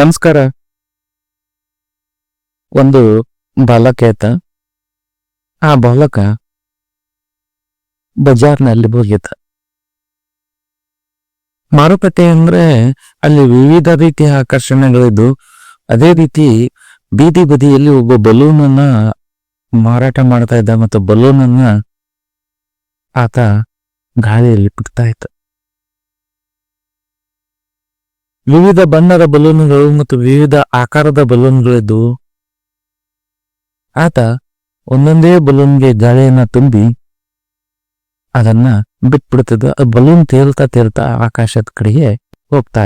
ನಮಸ್ಕಾರ. ಒಂದು ಬಾಲಕ ಆಯ್ತ ಆ ಬಾಲಕ ಬಜಾರ್ನಲ್ಲಿ ಹೋಗಿದ್ದ. ಮಾರುಕಟ್ಟೆ ಅಂದ್ರೆ ಅಲ್ಲಿ ವಿವಿಧ ರೀತಿಯ ಆಕರ್ಷಣೆಗಳಿದ್ದು, ಅದೇ ರೀತಿ ಬೀದಿ ಬದಿಯಲ್ಲಿ ಒಬ್ಬ ಬಲೂನ್ ಅನ್ನ ಮಾರಾಟ ಮಾಡ್ತಾ ಇದ್ದ ಮತ್ತು ಬಲೂನ್ ಅನ್ನ ಆತ ಗಾಳಿಯಲ್ಲಿ ಬಿಡ್ತಾ ಇದ್ದ. ವಿವಿಧ ಬಣ್ಣದ ಬಲೂನ್ಗಳು ಮತ್ತು ವಿವಿಧ ಆಕಾರದ ಬಲೂನ್ಗಳಿದ್ದು, ಆತ ಒಂದೊಂದೇ ಬಲೂನ್ಗೆ ಗಾಳಿಯನ್ನ ತುಂಬಿ ಅದನ್ನ ಬಿಟ್ಬಿಡ್ತಿದ್ದ. ಬಲೂನ್ ತೇಲ್ತಾ ತೇಲ್ತಾ ಆಕಾಶದ ಕಡೆಗೆ ಹೋಗ್ತಾ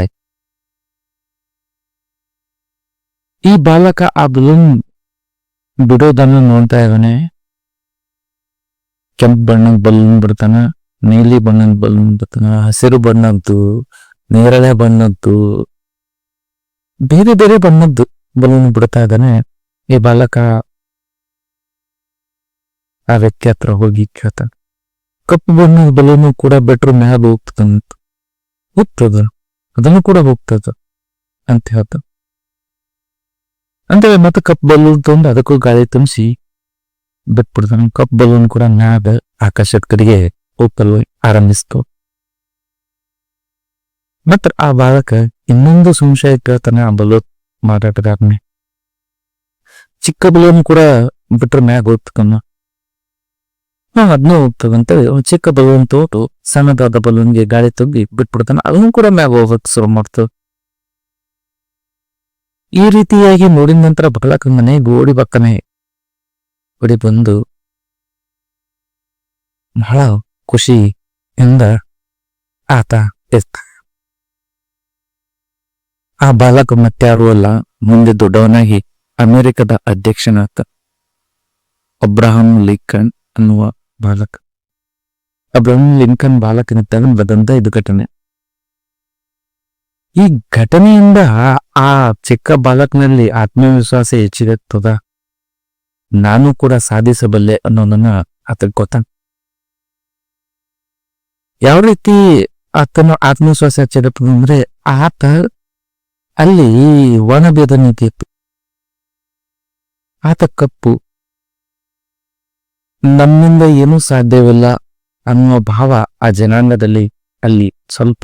ಈ ಬಾಲಕ ಆ ಬಲೂನ್ ಬಿಡೋದನ್ನ ನೋಡ್ತಾ ಇದ್ದಾನೆ. ಕೆಂಪು ಬಣ್ಣದ ಬಲೂನ್ ಬಿಡ್ತಾನ, ನೀಲಿ ಬಣ್ಣದ ಬಲೂನ್ ಬಿಡ್ತಾನ, ಹಸಿರು ಬಣ್ಣದ್ದು ನೇರಳೆ ಬಣ್ಣದ್ದು, ಬೇರೆ ಬೇರೆ ಬಣ್ಣದ್ದು ಬಲೂನ್ ಬಿಡ್ತಾ ಇದ್ದಾನೆ. ಈ ಬಾಲಕ ಆ ವ್ಯಕ್ತಿ ಹತ್ರ ಹೋಗಿ ಕೇಳ್ತಾನೆ ಕಪ್ಪು ಬಣ್ಣದ ಬಲೂನು ಕೂಡ ಬೆಟ್ರ್ ಮ್ಯಾಲ ಹೋಗ್ತದಂತ ಹೋಗ್ತದ. ಅದನ್ನು ಕೂಡ ಹೋಗ್ತದ ಅಂತ ಹೇಳ್ತ. ಅಂತ ಮತ್ತೆ ಕಪ್ ಬಲೂನ್ ತಂದು ಅದಕ್ಕೂ ಗಾಳಿ ತುಂಬಿಸಿ ಬಿಟ್ಬಿಡ್ತಾನೆ. ಕಪ್ ಬಲೂನ್ ಕೂಡ ಮ್ಯಾಗ ಆಕಾಶದ ಕಡೆಗೆ ಹೋಗ್ತಲ್ವ ಆರಂಭಿಸ್ತು. ಮತ್ತ ಆ ಬಾಲಕ ಇನ್ನೊಂದು ಸಂಶಯ ಕೇಳ್ತಾನೆ ಆ ಬಲೂತ್ ಮಾರಾಟಗಾರನೆ ಚಿಕ್ಕ ಬಲೂನ್ ಕೂಡ ಬಿಟ್ರೆ ಮ್ಯಾಗ ಓದ್ತಕನ್ನ ಹಾ ಅದನ್ನೂ ಹೋಗ್ತದಂತ ಚಿಕ್ಕ ಬಲೂನ್ ತೋಟು ಸಣ್ಣದಾದ ಬಲೂನ್ಗೆ ಗಾಳಿ ತುಂಬಿ ಬಿಟ್ಬಿಡ್ತಾನೆ ಅದನ್ನು ಕೂಡ ಮ್ಯಾಗ ಹೋಗಕ್ ಶುರು ಮಾಡ್ತು ಈ ರೀತಿಯಾಗಿ ನೋಡಿದ ನಂತರ ಬಾಲಕ ಮನೆಗೆ ಓಡಿ ಬಕ್ಕನೆ ಓಡಿ ಬಂದು ಬಹಳ ಖುಷಿಯಿಂದ ಆತ ಇರ್ತ ಆ ಬಾಲಕ ಮತ್ತಾರು ಅಲ್ಲ ಮುಂದೆ ದೊಡ್ಡವನಾಗಿ ಅಮೆರಿಕದ ಅಧ್ಯಕ್ಷನಾತ ಅಬ್ರಹಾಂ ಲಿಂಕನ್ ಅನ್ನುವ ಬಾಲಕ. ಅಬ್ರಹಾಂ ಲಿಂಕನ್ ಬಾಲಕನಿದ್ದಾಗ ಬಂದಂತ ಇದು ಘಟನೆ. ಈ ಘಟನೆಯಿಂದ ಆ ಚಿಕ್ಕ ಬಾಲಕನಲ್ಲಿ ಆತ್ಮವಿಶ್ವಾಸ ಹೆಚ್ಚಿರುತ್ತದ? ನಾನು ಕೂಡ ಸಾಧಿಸಬಲ್ಲೆ ಅನ್ನೋದನ್ನ ಆತ ಗೊತ್ತ? ಯಾವ ರೀತಿ ಆತನ ಆತ್ಮವಿಶ್ವಾಸ ಹೆಚ್ಚಿರುತ್ತದೆ ಅಂದ್ರೆ ಆತ ಅಲ್ಲಿ ಒಣಬೇದ ನೀತಿ ಇತ್ತು ಆತ ಕಪ್ಪು. ನಮ್ಮಿಂದ ಏನೂ ಸಾಧ್ಯವಿಲ್ಲ ಅನ್ನುವ ಭಾವ ಆ ಜನಾಂಗದಲ್ಲಿ ಅಲ್ಲಿ ಸ್ವಲ್ಪ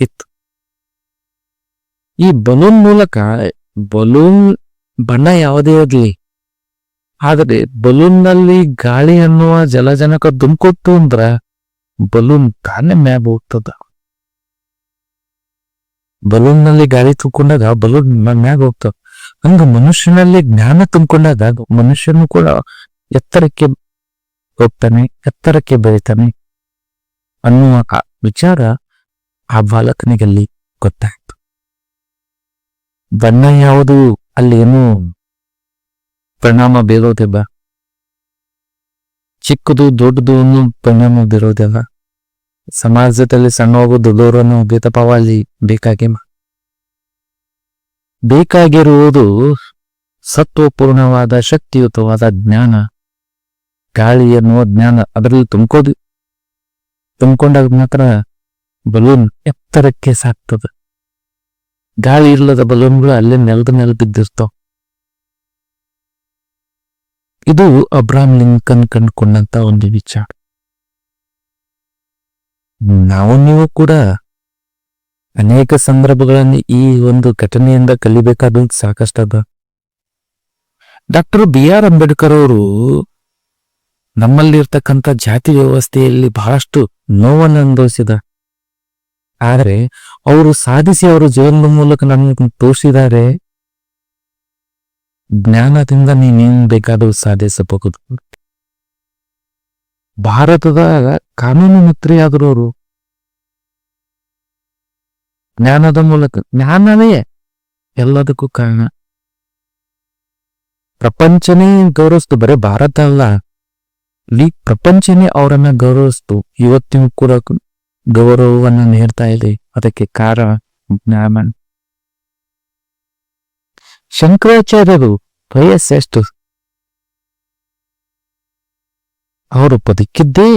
ಇತ್ತು. ಈ ಬಲೂನ್ ಮೂಲಕ ಬಲೂನ್ ಬಣ್ಣ ಯಾವುದೇ ಇರಲಿ. ಆದರೆ ಬಲೂನ್ನಲ್ಲಿ ಗಾಳಿ ಅನ್ನುವ ಜಲಜನಕ ದುಮ್ಕೊಟ್ಟು ಅಂದ್ರ ಬಲೂನ್ ತಾನೇ ಮ್ಯಾಬ್ ಹೋಗ್ತದ. ಬಲೂನ್ನಲ್ಲಿ ಗಾಳಿ ತುಂಬಿಕೊಂಡಾಗ ಬಲೂನ್ ಮ್ಯಾಗ ಹೋಗ್ತಾವ ಹಂಗ ಮನುಷ್ಯನಲ್ಲಿ ಜ್ಞಾನ ತುಂಬಿಕೊಂಡಾಗ ಮನುಷ್ಯನು ಕೂಡ ಎತ್ತರಕ್ಕೆ ಹೋಗ್ತಾನೆ, ಎತ್ತರಕ್ಕೆ ಬೆಳಿತಾನೆ ಅನ್ನುವ ವಿಚಾರ ಆ ಬಾಲಕನಿಗಲ್ಲಿ ಗೊತ್ತಾಯ್ತು. ಬಣ್ಣ ಯಾವುದು, ಅಲ್ಲಿ ಏನು ಪರಿಣಾಮ ಬೀರೋದಿಲ್ಲ? ಚಿಕ್ಕದು ದೊಡ್ಡದು ಅನ್ನೋ ಪರಿಣಾಮ ಬೀರೋದಿಲ್ಲ? ಸಮಾಜದಲ್ಲಿ ಸಣ್ಣ ಭೇದ ಭಾವ ಅಲ್ಲಿ ಬೇಕಾಗಿ ಬೇಕಾಗಿರುವುದು ಸತ್ವಪೂರ್ಣವಾದ ಶಕ್ತಿಯುತವಾದ ಜ್ಞಾನ. ಗಾಳಿ ಎನ್ನುವ ಜ್ಞಾನ ಅದರಲ್ಲಿ ತುಂಬ್ಕೋದು ತುಂಬಿಕೊಂಡಾಗ ಮಾತ್ರ ಬಲೂನ್ ಎತ್ತರಕ್ಕೆ ಸಾಕ್ತದೆ. ಗಾಳಿ ಇಲ್ಲದ ಬಲೂನ್ಗಳು ಅಲ್ಲೇ ನೆಲದ ಮೇಲೆ ಬಿದ್ದಿರ್ತಾವ. ಇದು ಅಬ್ರಾಮ್ ಲಿಂಕನ್ ಕಂಡುಕೊಂಡಂತ ಒಂದು ವಿಚಾರ. ನಾವು ನೀವು ಕೂಡ ಅನೇಕ ಸಂದರ್ಭಗಳಲ್ಲಿ ಈ ಒಂದು ಘಟನೆಯಿಂದ ಕಲಿಬೇಕಾದ ಸಾಕಷ್ಟದ ಡಾಕ್ಟರ್ ಬಿ ಆರ್ ಅಂಬೇಡ್ಕರ್ ಅವರು ನಮ್ಮಲ್ಲಿರ್ತಕ್ಕಂಥ ಜಾತಿ ವ್ಯವಸ್ಥೆಯಲ್ಲಿ ಬಹಳಷ್ಟು ನೋವನ್ನು ಅನುಭವಿಸಿದ. ಆದರೆ ಅವರು ಸಾಧಿಸಿ ಅವರ ಜೀವನದ ಮೂಲಕ ನಮಗೆ ತೋರಿಸಿದ್ದಾರೆ. ಜ್ಞಾನದಿಂದ ನೀನೇನ್ ಬೇಕಾದರೂ ಸಾಧಿಸಬಹುದು. ಭಾರತದ ಕಾನೂನು ಮಂತ್ರಿಯಾದರು ಅವರು. ಜ್ಞಾನದ ಮೂಲಕ ಜ್ಞಾನವೇ ಎಲ್ಲದಕ್ಕೂ ಕಾರಣ. ಪ್ರಪಂಚನೇ ಗೌರವಿಸ್ತು, ಬರೇ ಭಾರತ ಅಲ್ಲ. ಇಡೀ ಪ್ರಪಂಚನೇ ಅವರನ್ನ ಗೌರವಿಸ್ತು. ಇವತ್ತಿನ ಕೂಡ ಗೌರವವನ್ನ ನೀಡ್ತಾ ಇದೆ. ಅದಕ್ಕೆ ಕಾರಣ ಜ್ಞಾನ. ಶಂಕರಾಚಾರ್ಯರು ವಯಸ್ಸೆಷ್ಟು ಅವರು ಬದುಕಿದ್ದೇ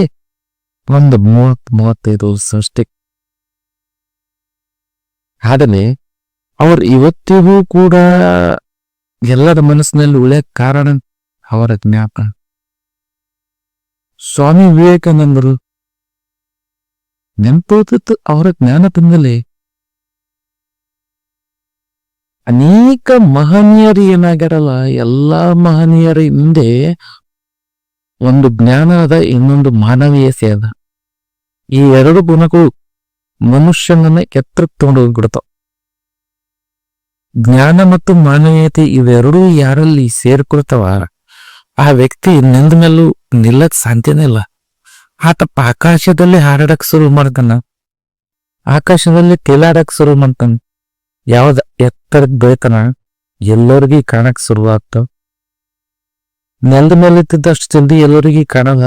ಒಂದು ಮೂವತ್ ಮೂವತ್ತೈದು ವರ್ಷ ಆದರೆ ಅವರು ಇವತ್ತಿಗೂ ಕೂಡ ಎಲ್ಲರ ಮನಸ್ಸಿನಲ್ಲಿ ಉಳಿಯ ಕಾರಣ ಅವರ ಜ್ಞಾಪ ಸ್ವಾಮಿ ವಿವೇಕಾನಂದರು ನೆನಪೋದಿತ್ತು ಅವರ ಜ್ಞಾನದಿಂದಲೇ. ಅನೇಕ ಮಹನೀಯರು ಏನಾಗ್ಯಾರಲ್ಲ ಎಲ್ಲಾ ಮಹನೀಯರ ಹಿಂದೆ ಒಂದು ಜ್ಞಾನ ಅದ, ಇನ್ನೊಂದು ಮಾನವೀಯತೆ ಅದ. ಈ ಎರಡು ಗುಣಗಳು ಮನುಷ್ಯನನ್ನ ಎತ್ತರಕ್ಕೆ ತಗೊಂಡು ಹೋಗ್ಬಿಡ್ತಾವ. ಜ್ಞಾನ ಮತ್ತು ಮಾನವೀಯತೆ ಇವೆರಡೂ ಯಾರಲ್ಲಿ ಸೇರ್ಕೊಳ್ತಾವ? ಆ ವ್ಯಕ್ತಿ ನಿಂದ ಮೇಲೂ ನಿಲ್ಲಕ್ ಸಾಧ್ಯನೇ ಇಲ್ಲ. ಆತ ಆಕಾಶದಲ್ಲಿ ಹಾರಾಡಕ್ ಶುರು ಮಾಡ್ತಾನ. ಆಕಾಶದಲ್ಲಿ ತೇಲಾಡಕ್ ಶುರು ಮಾಡ್ತಾನ. ಯಾವ್ದ ಎತ್ತರಕ್ ಬೆಳಿತಾನ? ಎಲ್ಲರಿಗೂ ಕಾಣಕ್ ಶುರುವಾಗ್ತಾವ. ನೆಲದ ಮೇಲೆ ಇದ್ದಿದ್ದಷ್ಟು ಜಲ್ದಿ ಎಲ್ಲರಿಗೆ ಕಾಣಲ್ಲ.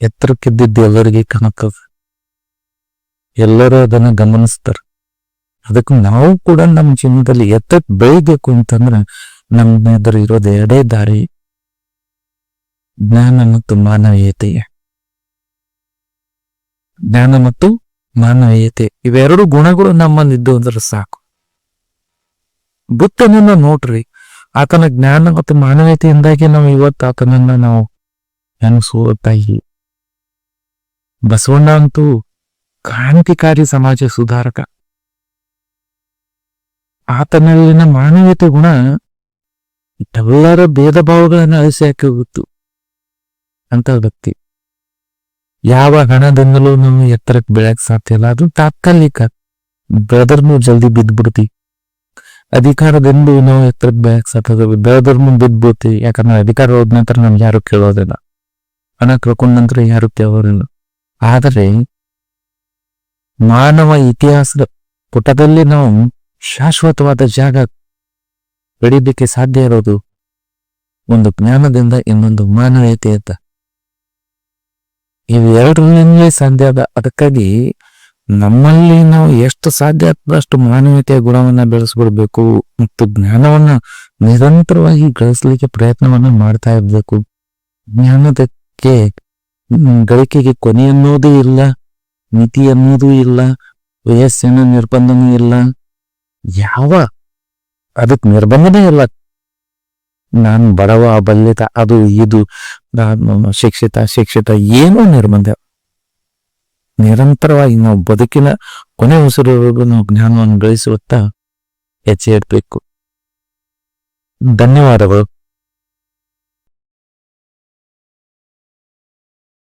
ಎತ್ತರಕ್ಕಿದ್ದಿದ್ದು ಎಲ್ಲರಿಗೆ ಕಾಣತ್ತದ. ಎಲ್ಲರೂ ಅದನ್ನ ಗಮನಿಸ್ತಾರ. ಅದಕ್ಕೆ ನಾವು ಕೂಡ ನಮ್ಮ ಜೀವನದಲ್ಲಿ ಎತ್ತಕ್ಕೆ ಬೆಳಿಬೇಕು ಅಂತಂದ್ರೆ ನಮ್ಮ ಎದುರು ಇರೋದು ಎರಡೇ ದಾರಿ. ಜ್ಞಾನ ಮತ್ತು ಮಾನವೀಯತೆಯ ಜ್ಞಾನ ಮತ್ತು ಮಾನವೀಯತೆ. ಇವೆರಡು ಗುಣಗಳು ನಮ್ಮಲ್ಲಿದ್ದು ಅಂದ್ರೆ ಸಾಕು. ಬುದ್ಧನನ್ನ ನೋಡ್ರಿ. ಆತನ ಜ್ಞಾನ ಮತ್ತು ಮಾನವೀಯತೆಯಿಂದಾಗಿ ನಾವು ಇವತ್ತು ಆತನನ್ನ ನಾವು ನೆನಸುವ ತಾಯಿ ಬಸವಣ್ಣ ಅಂತೂ ಕ್ರಾಂತಿಕಾರಿ ಸಮಾಜ ಸುಧಾರಕ. ಆತನಲ್ಲಿನ ಮಾನವೀಯತೆ ಗುಣ ಎಲ್ಲರ ಭೇದ ಭಾವಗಳನ್ನ ಅಳಿಸಿ ಹೋಗಿತ್ತು ಅಂತ ವ್ಯಕ್ತಿ. ಯಾವ ಹಣದಿಂದಲೂ ನಾವು ಎತ್ತರಕ್ಕೆ ಬೆಳೆಯಕ್ ಸಾಧ್ಯ ಇಲ್ಲ. ಅದು ತಾತ್ಕಾಲಿಕ. ಬ್ರದರ್ನು ಜಲ್ದಿ ಬಿದ್ದ್ಬಿಡ್ತಿ ಅಧಿಕಾರದಿಂದ ನಾವು ಎತ್ತರದ ಬಯಕ್ ಸತ್ತದ ಬೇರೆದವ್ರ ಮುಂದೆ ಬಿದ್ದ್ಬೋತಿ ಯಾಕಂದ್ರೆ ಅಧಿಕಾರ ಹೋದ ನಂತರ ನಮ್ಗೆ ಯಾರು ಕೇಳೋದಿಲ್ಲ. ಹಣ ಕಳ್ಕೊಂಡ ನಂತರ ಯಾರು ಕೇಳೋರಿಲ್ಲ ಆದರೆ ಮಾನವ ಇತಿಹಾಸದ ಪುಟದಲ್ಲಿ ನಾವು ಶಾಶ್ವತವಾದ ಜಾಗ ಬೆಳಿಲಿಕ್ಕೆ ಸಾಧ್ಯ ಇರೋದು ಒಂದು ಜ್ಞಾನದಿಂದ ಇನ್ನೊಂದು ಮಾನವೀಯತೆ ಅಂತ ಇವೆರಡರಿಂದಲೇ ಸಾಧ್ಯ ಅದ. ಅದಕ್ಕಾಗಿ ನಮ್ಮಲ್ಲಿ ನಾವು ಎಷ್ಟು ಸಾಧ್ಯ ಅಷ್ಟು ಮಾನವೀಯತೆಯ ಗುಣವನ್ನ ಬೆಳೆಸ್ಬಿಡ್ಬೇಕು ಮತ್ತು ಜ್ಞಾನವನ್ನ ನಿರಂತರವಾಗಿ ಗಳಿಸಲಿಕ್ಕೆ ಪ್ರಯತ್ನವನ್ನ ಮಾಡ್ತಾ ಇರ್ಬೇಕು. ಜ್ಞಾನದಕ್ಕೆ ಗಳಿಕೆಗೆ ಕೊನೆ ಅನ್ನೋದು ಇಲ್ಲ, ಮಿತಿ ಅನ್ನೋದು ಇಲ್ಲ, ವಯಸ್ಸಿನ ನಿರ್ಬಂಧನೂ ಇಲ್ಲ. ಯಾವ, ಅದಕ್ಕೆ ನಿರ್ಬಂಧನೇ ಇಲ್ಲ. ನಾನು ಬಡವ ಬಲ್ಲಿತ ಅದು, ಇದು ಶಿಕ್ಷಿತ ಶಿಕ್ಷಿತ, ಏನೂ ನಿರ್ಬಂಧ ನಿರಂತರವಾಗಿ ನಾವು ಬದುಕಿನ ಕೊನೆ ಉಸಿರುವರೆಗೂ ನಾವು ಜ್ಞಾನವನ್ನು ಗಳಿಸುವತ್ತ ಹೆಜ್ಜೆ ಇಡಬೇಕು ಧನ್ಯವಾದಗಳು.